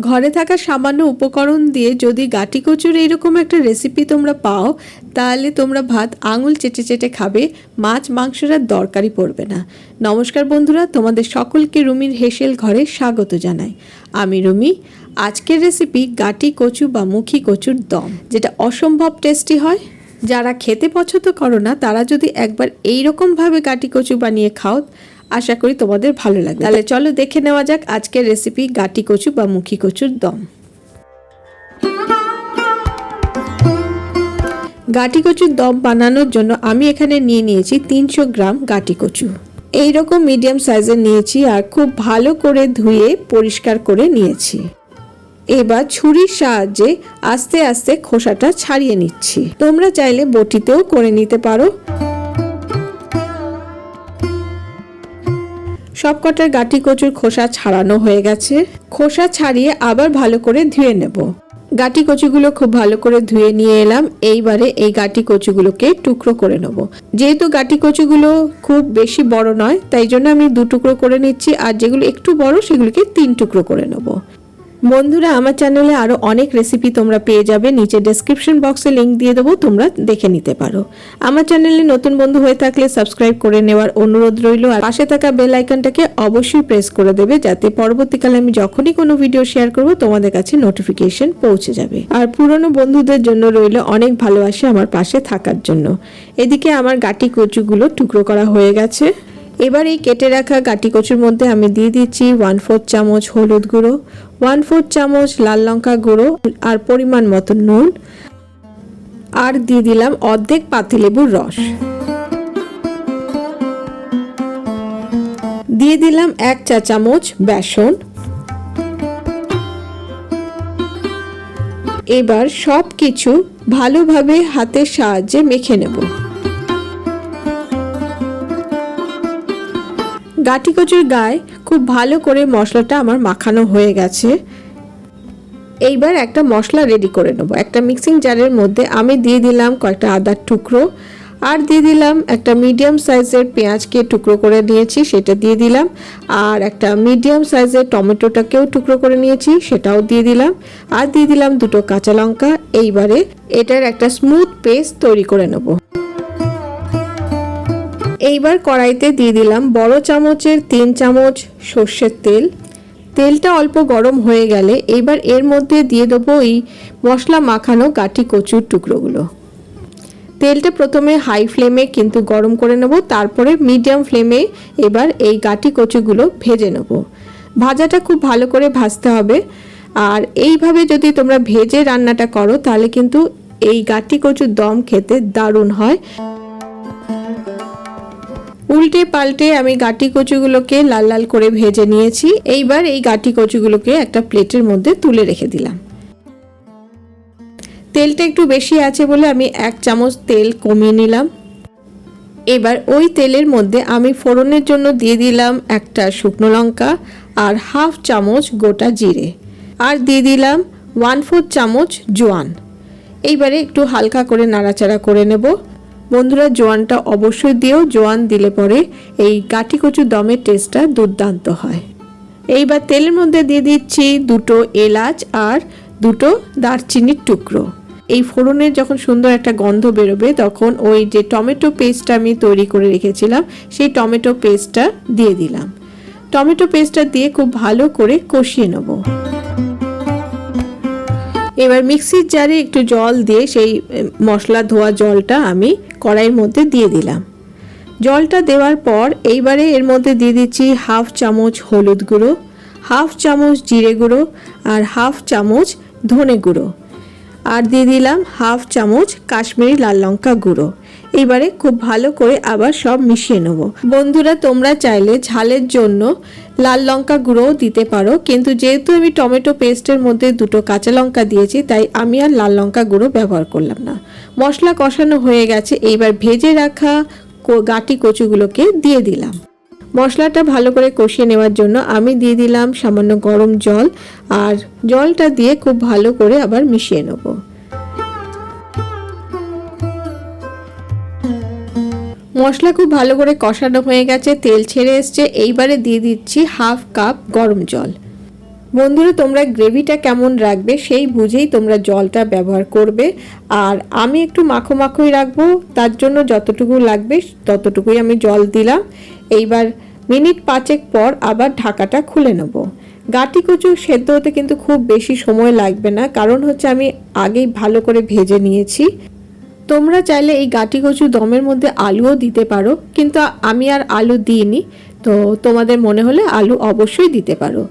ঘরে থাকা সামান্য উপকরণ দিয়ে যদি গাটি কচুর এইরকম একটা রেসিপি তোমরা পাও, তাহলে তোমরা ভাত আঙুল চেটে চেটে খাবে, মাছ মাংসের আর দরকারই পড়বে না। নমস্কার বন্ধুরা, তোমাদের সকলকে রুমির হেসেল ঘরে স্বাগত জানাই। আমি রুমি, আজকের রেসিপি গাটি কচু বা মুখী কচুর দম, যেটা অসম্ভব টেস্টি হয়। যারা খেতে পছন্দ করো না, তারা যদি একবার এইরকমভাবে রকম গাটি কচু বানিয়ে খাও আশা করি তোমাদের ভালো লাগবে। তাহলে চলো দেখে নেওয়া যাক আজকের রেসিপি গাটি কচু বা মুখী কচুর দম। গাটি কচুর দম বানানোর জন্য আমি এখানে নিয়ে নিয়েছি তিনশো গ্রাম গাটি কচু। এইরকম মিডিয়াম সাইজের নিয়েছি আর খুব ভালো করে ধুয়ে পরিষ্কার করে নিয়েছি। এবার ছুরির সাহায্যে আস্তে আস্তে খোসাটা ছাড়িয়ে নিচ্ছি। তোমরা চাইলে বটিতেও করে নিতে পারো। সবকটার গাঁটি কচুর খোসা ছাড়ানো হয়ে গেছে। খোসা ছাড়িয়ে আবার ভালো করে ধুয়ে নেব। গাঁটি কচুগুলো খুব ভালো করে ধুয়ে নিয়ে এলাম। এইবারে এই গাঁটি কচুগুলোকে টুকরো করে নেব। যেহেতু গাটি কচুগুলো খুব বেশি বড় নয়, তাই জন্য আমি দু টুকরো করে নিচ্ছি। আর যেগুলো একটু বড়, সেগুলোকে তিন টুকরো করে নেব। বন্ধুরা, আমার চ্যানেলে আরও অনেক রেসিপি তোমরা পেয়ে যাবে। নিচে ডেসক্রিপশন বক্সে লিংক দিয়ে দেবো, তোমরা দেখে নিতে পারো। আমার চ্যানেলে নতুন বন্ধু হয়ে থাকলে সাবস্ক্রাইব করে নেওয়ার অনুরোধ রইল। আর পাশে থাকা বেল আইকনটাকে অবশ্যই প্রেস করে দেবে, যাতে পরবর্তীকালে আমি যখনই কোনো ভিডিও শেয়ার করব, তোমাদের কাছে নোটিফিকেশন পৌঁছে যাবে। আর পুরনো বন্ধুদের জন্য রইল অনেক ভালোবাসা আমার পাশে থাকার জন্য। এদিকে আমার গাটি কচুগুলো টুকরো করা হয়ে গেছে। এবার এই কেটে রাখা গাটি কচুর মধ্যে আমি দিয়ে দিচ্ছি ওয়ান ফোর্থ চামচ হলুদ গুঁড়ো। ওয়ান ফোর্থ চামচ লাল লঙ্কা গুঁড়ো আর পরিমাণ মতো নুন। আর দিয়ে দিলাম অর্ধেক পাতিলেবুর রস। দিয়ে দিলাম এক চা চামচ বেসন। এবার সব কিছু ভালোভাবে হাতের সাহায্যে মেখে নেব। গাটি কচুর গায়ে খুব ভালো করে মশলাটা আমার মাখানো হয়ে গেছে। এইবার একটা মশলা রেডি করে নেব। একটা মিক্সিং জারের মধ্যে আমি দিয়ে দিলাম কয়েকটা আদার টুকরো আর দিয়ে দিলাম একটা মিডিয়াম সাইজের পেঁয়াজকে টুকরো করে নিয়েছি, সেটা দিয়ে দিলাম। আর একটা মিডিয়াম সাইজের টমেটোটাকেও টুকরো করে নিয়েছি, সেটাও দিয়ে দিলাম। আর দিয়ে দিলাম দুটো কাঁচা লঙ্কা। এইবারে এটার একটা স্মুথ পেস্ট তৈরি করে নেব। এইবার কড়াইতে দিয়ে দিলাম বড় চামচের তিন চামচ সর্ষের তেল। তেলটা অল্প গরম হয়ে গেলে এইবার এর মধ্যে দিয়ে দেবো এই মশলা মাখানো গাঠি কচুর টুকরোগুলো। তেলটা প্রথমে হাই ফ্লেমে কিন্তু গরম করে নেব, তারপরে মিডিয়াম ফ্লেমে এবার এই গাটি কচুগুলো ভেজে নেব। ভাজাটা খুব ভালো করে ভাজতে হবে। আর এইভাবে যদি তোমরা ভেজে রান্নাটা করো, তাহলে কিন্তু এই গাটি কচুর দম খেতে দারুণ হয়। উল্টে পাল্টে আমি গাটি কচুগুলোকে লাল লাল করে ভেজে নিয়েছি। এইবার এই গাটি কচুগুলোকে একটা প্লেটের মধ্যে তুলে রেখে দিলাম। তেলটা একটু বেশি আছে বলে আমি এক চামচ তেল কমিয়ে নিলাম। এবার ওই তেলের মধ্যে আমি ফোড়নের জন্য দিয়ে দিলাম একটা শুকনো লঙ্কা আর হাফ চামচ গোটা জিরে। আর দিয়ে দিলাম ওয়ান ফোর চামচ জোয়ান। এইবারে একটু হালকা করে নাড়াচাড়া করে নেব। বন্ধুরা, জোয়ানটা অবশ্যই দিয়েও জোয়ান দিলে পরে এই কাঠি কচু দমের টেস্টটা দুর্দান্ত হয়। এইবার তেলের মধ্যে দিয়ে দিচ্ছি দুটো এলাচ আর দুটো দারচিনির টুকরো। এই ফোড়নের যখন সুন্দর একটা গন্ধ বেরোবে, তখন ওই যে টমেটো পেস্টটা আমি তৈরি করে রেখেছিলাম, সেই টমেটো পেস্টটা দিয়ে দিলাম। টমেটো পেস্টটা দিয়ে খুব ভালো করে কষিয়ে নেব। এবার মিক্সির জারে একটু জল দিয়ে সেই মশলা ধোয়া জলটা আমি কড়াইয়ের মধ্যে দিয়ে দিলাম। জলটা দেওয়ার পর এইবারে এর মধ্যে দিয়ে দিচ্ছি হাফ চামচ হলুদ গুঁড়ো, হাফ চামচ জিরে গুঁড়ো আর হাফ চামচ ধনে গুঁড়ো। আর দিয়ে দিলাম হাফ চামচ কাশ্মীরি লাল লঙ্কা গুঁড়ো। এবারে খুব ভালো করে আবার সব মিশিয়ে নেব। বন্ধুরা, তোমরা চাইলে ঝালের জন্য লাল লঙ্কা গুঁড়োও দিতে পারো, কিন্তু যেহেতু আমি টমেটো পেস্টের মধ্যে দুটো কাঁচা লঙ্কা দিয়েছি, তাই আমি আর লাল লঙ্কা গুঁড়ো ব্যবহার করলাম না। মশলা কষানো হয়ে গেছে, এইবার ভেজে রাখা গাটি কচুগুলোকে দিয়ে দিলাম। মশলাটা ভালো করে কষিয়ে নেওয়ার জন্য আমি দিয়ে দিলাম সামান্য গরম জল আর জলটা দিয়ে খুব ভালো করে আবার মিশিয়ে নেব। মশলা খুব ভালো করে কষানো হয়ে গেছে, তেল ছেড়ে এসছে। এইবারে দিয়ে দিচ্ছি হাফ কাপ গরম জল। বন্ধুরা, তোমরা গ্রেভিটা কেমন রাখবে সেই বুঝেই তোমরা জলটা ব্যবহার করবে। আর আমি একটু মাখো মাখোই রাখব, তার জন্য যতটুকু লাগবে ততটুকুই আমি জল দিলাম। এইবার মিনিট পাঁচেক পর আবার ঢাকাটা খুলে নেব। গাটি কচু সেদ্ধ হতে কিন্তু খুব বেশি সময় লাগবে না, কারণ হচ্ছে আমি আগেই ভালো করে ভেজে নিয়েছি। তোমরা চাইলে এই গাটি কচু দমের মধ্যে আলুও দিতে পারো, কিন্তু আমি আর আলু দিইনি, তো তোমাদের মনে হলে আলু অবশ্যই দিতে পারো।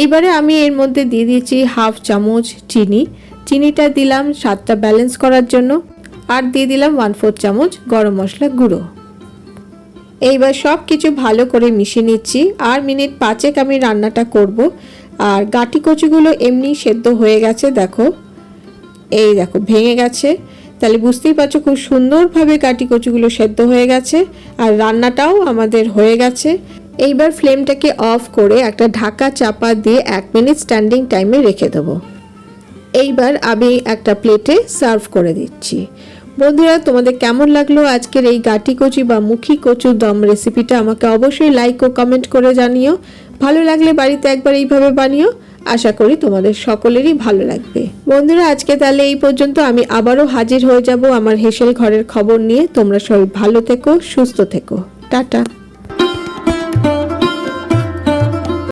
এইবারে আমি এর মধ্যে দিয়ে দিয়েছি হাফ চামচ চিনি। চিনিটা দিলাম স্বাদটা ব্যালেন্স করার জন্য, আর দিয়ে দিলাম ওয়ান ফোর চামচ গরম মশলা গুঁড়ো। এইবার সব কিছু ভালো করে মিশিয়ে নিচ্ছি। আর মিনিট পাঁচেক আমি রান্নাটা করব। আর গাটি কচুগুলো এমনি সেদ্ধ হয়ে গেছে, দেখো। এই দেখো, ভেঙে গেছে। তাহলে বুঝতেই পারছ খুব সুন্দরভাবে কাটি কচুগুলো সেদ্ধ হয়ে গেছে। আর রান্নাটাও আমাদের হয়ে গেছে। এইবার ফ্লেমটাকে অফ করে একটা ঢাকা চাপা দিয়ে এক মিনিট স্ট্যান্ডিং টাইমে রেখে দেবো। এইবার আমি একটা প্লেটে সার্ভ করে দিচ্ছি। বন্ধুরা, তোমাদের কেমন লাগল আজকের এই গাটি কচি বা মুখী কচু দম রেসিপিটা আমাকে অবশ্যই লাইক ও কমেন্ট করে জানিও। ভালো লাগলে বাড়িতে একবার এইভাবে বানিও। আশা করি তোমাদের সকলেরই ভালো লাগবে। বন্ধুরা, আজকে তাহলে এই পর্যন্ত আমি আবারও হাজির হয়ে যাব আমার হেসেল ঘরের খবর নিয়ে। তোমরা সবাই ভালো থেকো, সুস্থ থেকো। টাটা।